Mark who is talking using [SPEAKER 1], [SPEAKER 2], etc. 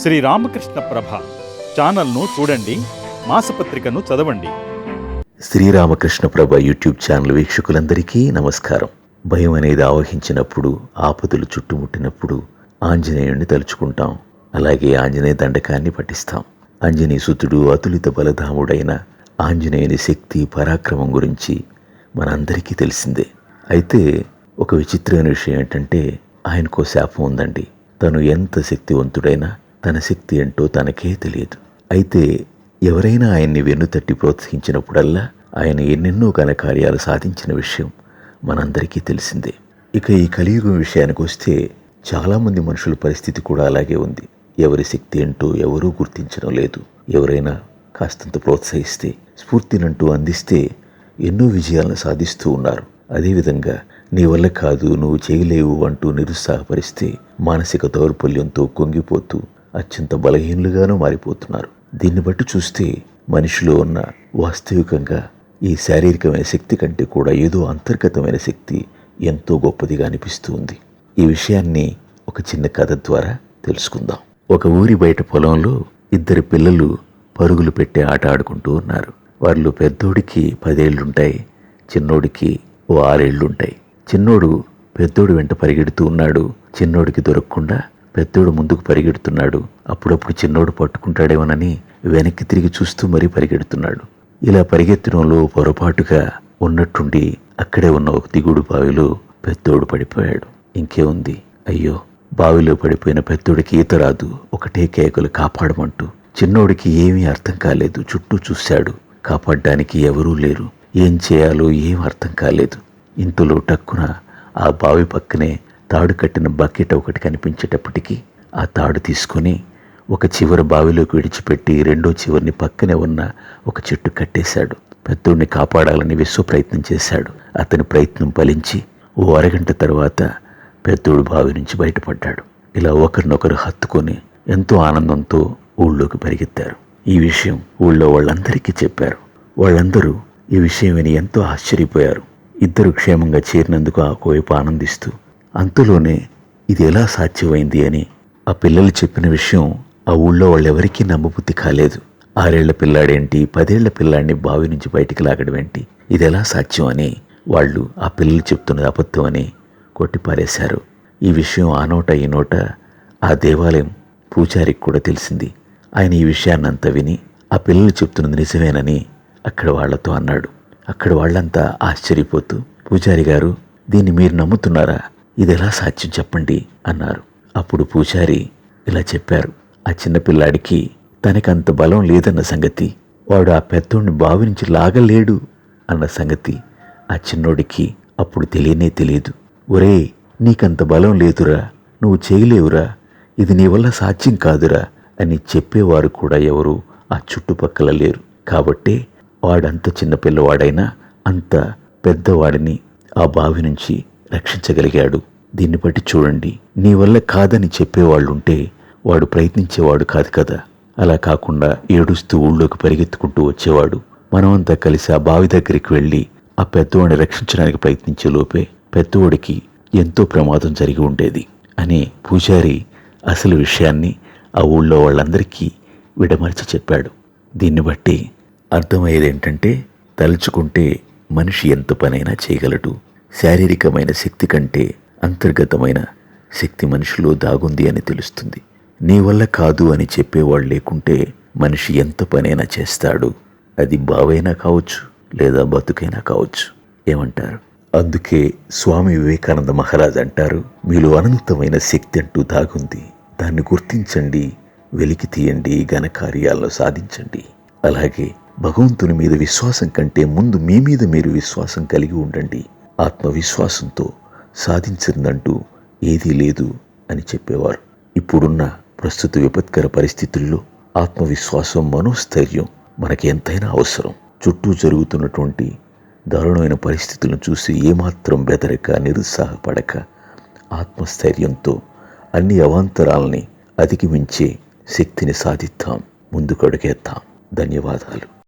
[SPEAKER 1] శ్రీ రామకృష్ణ ప్రభ ఛానల్ను చూడండి మాసపత్రికను చదవండి.
[SPEAKER 2] శ్రీరామకృష్ణ ప్రభ యూట్యూబ్ ఛానల్ వీక్షకులందరికీ నమస్కారం. భయం అనేది ఆవహించినప్పుడు ఆపదలు చుట్టుముట్టినప్పుడు ఆంజనేయుణ్ణి తలుచుకుంటాం. అలాగే ఆంజనేయ దండకాన్ని పఠిస్తాం. ఆంజనేయ సుతుడు అతులిత బలధాముడైన ఆంజనేయుని శక్తి పరాక్రమం గురించి మనందరికీ తెలిసిందే. అయితే ఒక విచిత్రమైన విషయం ఏంటంటే ఆయనకో శాపం ఉందండి. తను ఎంత శక్తివంతుడైనా తన శక్తి ఏంటో తనకే తెలియదు. అయితే ఎవరైనా ఆయన్ని వెన్నుతట్టి ప్రోత్సహించినప్పుడల్లా ఆయన ఎన్నెన్నో ఘనకార్యాలు సాధించిన విషయం మనందరికీ తెలిసిందే. ఇక ఈ కలియుగం విషయానికి వస్తే చాలామంది మనుషుల పరిస్థితి కూడా అలాగే ఉంది. ఎవరి శక్తి ఏంటో ఎవరూ గుర్తించడం లేదు. ఎవరైనా కాస్తంత ప్రోత్సహిస్తే స్ఫూర్తినంటూ అందిస్తే ఎన్నో విజయాలను సాధిస్తూ ఉన్నారు. అదేవిధంగా నీ వల్ల కాదు నువ్వు చేయలేవు అంటూ నిరుత్సాహపరిస్తే మానసిక దౌర్బల్యంతో కుంగిపోతూ అత్యంత బలహీనులుగానూ మారిపోతున్నారు. దీన్ని బట్టి చూస్తే మనిషిలో ఉన్న వాస్తవికంగా ఈ శారీరకమైన శక్తి కంటే కూడా ఏదో అంతర్గతమైన శక్తి ఎంతో గొప్పదిగా అనిపిస్తూ ఉంది. ఈ విషయాన్ని ఒక చిన్న కథ ద్వారా తెలుసుకుందాం. ఒక ఊరి బయట పొలంలో ఇద్దరు పిల్లలు పరుగులు పెట్టి ఆట ఆడుకుంటూ ఉన్నారు. వాళ్ళు పెద్దోడికి పదేళ్ళుంటాయి చిన్నోడికి ఓ ఆరేళ్ళుంటాయి చిన్నోడు పెద్దోడు వెంట పరిగెడుతూ ఉన్నాడు. చిన్నోడికి దొరకకుండా పెద్దోడు ముందుకు పరిగెడుతున్నాడు. అప్పుడప్పుడు చిన్నోడు పట్టుకుంటాడేమోనని వెనక్కి తిరిగి చూస్తూ మరీ పరిగెడుతున్నాడు. ఇలా పరిగెత్తడంలో పొరపాటుగా ఉన్నట్టుండి అక్కడే ఉన్న ఒక దిగుడు బావిలో పెద్దోడు పడిపోయాడు. ఇంకేముంది అయ్యో! బావిలో పడిపోయిన పెద్దోడికి ఈత రాదు. ఒకటే కేకలు కాపాడమంటూ చిన్నోడికి ఏమీ అర్థం కాలేదు. చుట్టూ చూశాడు. కాపాడడానికి ఎవరూ లేరు. ఏం చేయాలో ఏం అర్థం కాలేదు. ఇంతలో టక్కున ఆ బావి పక్కనే తాడు కట్టిన బకెట్ ఒకటి కనిపించేటప్పటికీ ఆ తాడు తీసుకుని ఒక చివర బావిలోకి విడిచిపెట్టి రెండో చివరిని పక్కనే ఉన్న ఒక చెట్టు కట్టేశాడు. పెద్దోడిని కాపాడాలని విశ్వ ప్రయత్నం చేశాడు. అతని ప్రయత్నం ఫలించి ఓ అరగంట తర్వాత పెద్దోడు బావి నుంచి బయటపడ్డాడు. ఇలా ఒకరినొకరు హత్తుకొని ఎంతో ఆనందంతో ఊళ్ళోకి పరిగెత్తారు. ఈ విషయం ఊళ్ళో వాళ్ళందరికీ చెప్పారు. వాళ్ళందరూ ఈ విషయం విని ఎంతో ఆశ్చర్యపోయారు. ఇద్దరు క్షేమంగా చేరినందుకు ఆ కోయపు ఆనందిస్తూ అంతలోనే ఇది ఎలా సాధ్యమైంది అని ఆ పిల్లలు చెప్పిన విషయం ఆ ఊళ్ళో వాళ్ళెవరికీ నమ్మబుద్ధి కాలేదు. ఆరేళ్ళ పిల్లాడేంటి పదేళ్ళ పిల్లాడిని బావి నుంచి బయటికి లాగడం ఏంటి ఇది ఎలా సాధ్యం అని వాళ్ళు ఆ పిల్లలు చెప్తున్నది అబద్ధం అని కొట్టిపారేశారు. ఈ విషయం ఆ నోట ఈ నోట ఆ దేవాలయం పూజారికి కూడా తెలిసింది. ఆయన ఈ విషయాన్నంతా విని ఆ పిల్లలు చెప్తున్నది నిజమేనని అక్కడ వాళ్ళతో అన్నాడు. అక్కడ వాళ్ళంతా ఆశ్చర్యపోతూ పూజారి గారు దీన్ని మీరు నమ్ముతున్నారా? ఇది ఎలా సాధ్యం చెప్పండి అన్నారు. అప్పుడు పూజారి ఇలా చెప్పారు. ఆ చిన్నపిల్లాడికి తనకంత బలం లేదన్న సంగతి. వాడు ఆ పెద్దోడిని బావి నుంచి లాగలేడు అన్న సంగతి ఆ చిన్నోడికి అప్పుడు తెలియనే తెలియదు. ఒరే నీకంత బలం లేదురా. నువ్వు చేయలేవురా. ఇది నీ వల్ల సాధ్యం కాదురా అని చెప్పేవారు కూడా ఎవరు ఆ చుట్టుపక్కల లేరు. కాబట్టే వాడంత చిన్నపిల్లవాడైనా అంత పెద్దవాడిని ఆ బావి నుంచి రక్షించగలిగాడు. దీన్ని బట్టి చూడండి నీ వల్ల కాదని చెప్పేవాళ్ళుంటే వాడు ప్రయత్నించేవాడు కాదు కదా. అలా కాకుండా ఏడుస్తూ ఊళ్ళోకి పరిగెత్తుకుంటూ వచ్చేవాడు. మనమంతా కలిసి ఆ బావి దగ్గరికి వెళ్ళి ఆ పెద్దవాడిని రక్షించడానికి ప్రయత్నించే లోపే పెద్దవాడికి ఎంతో ప్రమాదం జరిగి ఉండేది అని పూజారి అసలు విషయాన్ని ఆ ఊళ్ళో వాళ్ళందరికీ విడమర్చి చెప్పాడు. దీన్ని బట్టి అర్థమయ్యేది ఏంటంటే తలుచుకుంటే మనిషి ఎంత పనైనా చేయగలడు. శారీరకమైన శక్తి కంటే అంతర్గతమైన శక్తి మనిషిలో దాగుంది అని తెలుస్తుంది. నీ వల్ల కాదు అని చెప్పేవాళ్ళు లేకుంటే మనిషి ఎంత పనైనా చేస్తాడు. అది బావైనా కావచ్చు లేదా బతుకైనా కావచ్చు. ఏమంటారు? అందుకే స్వామి వివేకానంద మహారాజ్ అంటారు మీలో అనంతమైన శక్తి అంటూ దాగుంది. దాన్ని గుర్తించండి వెలికి తీయండి ఘనకార్యాలను సాధించండి. అలాగే భగవంతుని మీద విశ్వాసం కంటే ముందు మీ మీద మీరు విశ్వాసం కలిగి ఉండండి. ఆత్మవిశ్వాసంతో సాధించిందంటూ ఏదీ లేదు అని చెప్పేవారు. ఇప్పుడున్న ప్రస్తుత విపత్కర పరిస్థితుల్లో ఆత్మవిశ్వాసం మనోస్థైర్యం మనకి ఎంతైనా అవసరం. చుట్టూ జరుగుతున్నటువంటి దారుణమైన పరిస్థితులను చూసి ఏమాత్రం బెదరక నిరుత్సాహపడక ఆత్మస్థైర్యంతో అన్ని అవాంతరాలని అధిగమించే శక్తిని సాధిద్దాం. ముందుకు అడుగేద్దాం. ధన్యవాదాలు.